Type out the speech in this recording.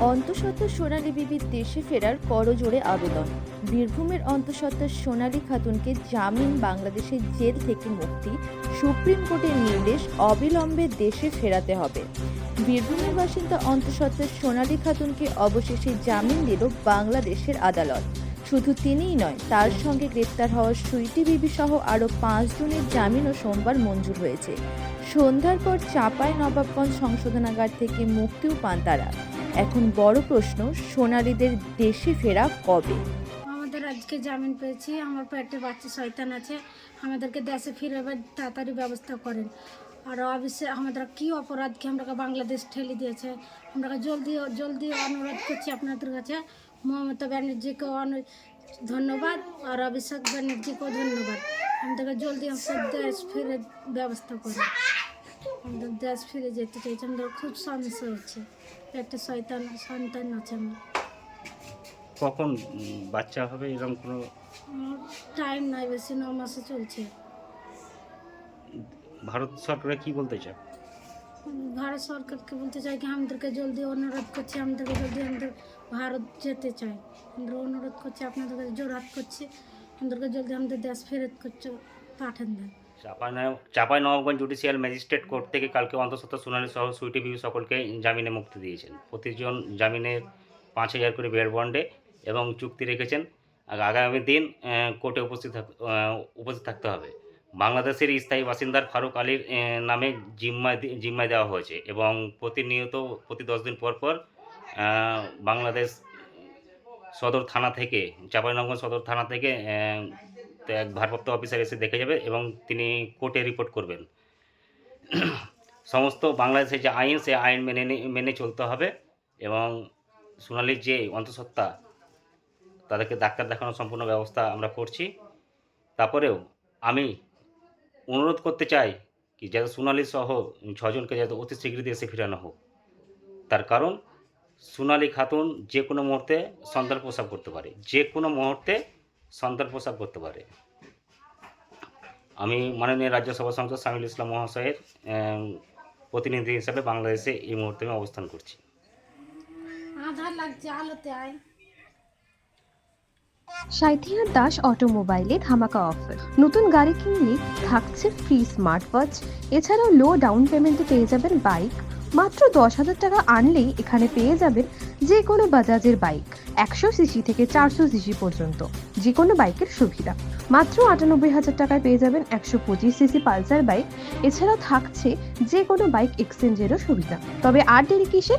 অন্তঃসত্ত্বা সোনালী বিবির দেশে ফেরার করজোড়ে আবেদন। বীরভূমের অন্তঃসত্ত্বা সোনালী খাতুনকে জামিন, বাংলাদেশের জেল থেকে মুক্তি, সুপ্রিম কোর্টের নির্দেশ অবিলম্বে দেশে ফেরাতে হবে। বীরভূমের বাসিন্দা অন্তঃসত্ত্বা সোনালী খাতুনকে অবশেষে জামিন দিল বাংলাদেশের আদালত। শুধু তিনিই নয়, তার সঙ্গে গ্রেপ্তার হওয়া সুইটি বিবি সহ আরও পাঁচজনের জামিনও সোমবার মঞ্জুর হয়েছে। সন্ধ্যার পর চাপাই নবাবগঞ্জ সংশোধনাগার থেকে মুক্তিও পান তারা। এখন বড় প্রশ্ন, সোনালীদের দেশে ফেরা কবে? আমাদের আজকে জামিন পেয়েছি, আমার পেটে বাচ্চা শয়তান আছে, আমাদেরকে দেশে ফিরাবার তাড়াতাড়ি ব্যবস্থা করেন। আর অবশ্যই আমাদের কি অপরাধকে আমরা বাংলাদেশ ঠেলে দিয়েছে আমরা জলদি জলদি অনুরোধ করছি আপনাদের কাছে। মমতা ব্যানার্জিকে ধন্যবাদ, আর অভিষেক ব্যানার্জিকেও ধন্যবাদ। আমাদেরকে জলদি দেশ ফিরে ব্যবস্থা করে দেশ ফিরে যেতে চাইছি। আমাদের খুব সমস্যা হচ্ছে। একটা শয়তান সন্তান আছে আমার। কখন বাচ্চা হবে এরকম কোনো? টাইম নাই বেশি ন মাসে চলছে। ভারত সরকার কি বলতে চায়? ভারত সরকারকে বলতে চাই কি আমাদেরকে জলদি অনুরোধ করছি আমাদেরকে জলদি আমাদের ভারত যেতে চাই আমরা অনুরোধ করছি আপনাদের কাছে জোরহাত করছি। আমাদেরকে জলদি আমাদের দেশ ফেরত করছে পাঠান দেন। Chapai Nawabganj judicial magistrate court থেকে কালকে অন্তঃসত্ত্বা শুনানি সহ সুইটি বিবি সকলকে জামিনে মুক্তি দিয়েছেন। প্রতিজন জামিনের পাঁচ হাজার করে বেয়ার বন্ডে এবং চুক্তি রেখেছেন। আগ- আগামী দিন কোর্টে উপস্থিত উপস্থিত থাকতে হবে। বাংলাদেশের স্থায়ী বাসিন্দার ফারুক আলীর নামে জিম্মায় জিম্মায় দেওয়া হয়েছে এবং প্রতিনিয়ত প্রতি দশ দিন পর পর বাংলাদেশ সদর থানা থেকে চাঁপাইনগর সদর থানা থেকে তো এক ভারপ্রাপ্ত অফিসার এসে দেখে যাবে এবং তিনি কোর্টে রিপোর্ট করবেন। সমস্ত বাংলাদেশের যে আইন সে আইন মেনে মেনে চলতে হবে এবং সোনালির যে অন্তঃসত্ত্বা, তাদেরকে ডাক্তার দেখানোর সম্পূর্ণ ব্যবস্থা আমরা করছি। তারপরেও আমি অনুরোধ করতে চাই কি যাতে সোনালি সহ ছজনকে যাতে অতি শীঘ্রই এসে ফিরানো হোক। তার কারণ, সোনালি খাতুন যে কোনো মুহূর্তে সন্তান প্রসব করতে পারে। যে কোনো মুহূর্তে সন্তান প্রসব করতে পারে। আমি মাননীয় রাজ্যসভা সংসদ সামিল ইসলাম মহাশয়ের প্রতিনিধি হিসাবে বাংলাদেশে এই মুহূর্তে আমি অবস্থান করছি। আধার লাগছে আলোতে আয়। সাইথিয়ার দাস অটোমোবাইলে ধামাকা অফার। নতুন গাড়ি কিনলে থাকছে ফ্রি স্মার্ট ওয়াচ এছাড়াও লো ডাউন পেমেন্টে পেয়ে যাবেন বাইক মাত্র দশ হাজার টাকা আনলেই এখানে পেয়ে যাবেন যে কোনো বাজাজের বাইক, একশো সিসি থেকে চারশো সিসি পর্যন্ত যে কোনো বাইকের সুবিধা। মাত্র আটানব্বই হাজার টাকায় পেয়ে যাবেন একশো পঁচিশ সিসি পালসার বাইক। এছাড়া থাকছে যে কোনো বাইক এক্সচেঞ্জেরও সুবিধা। তবে আর দেরি কিসের?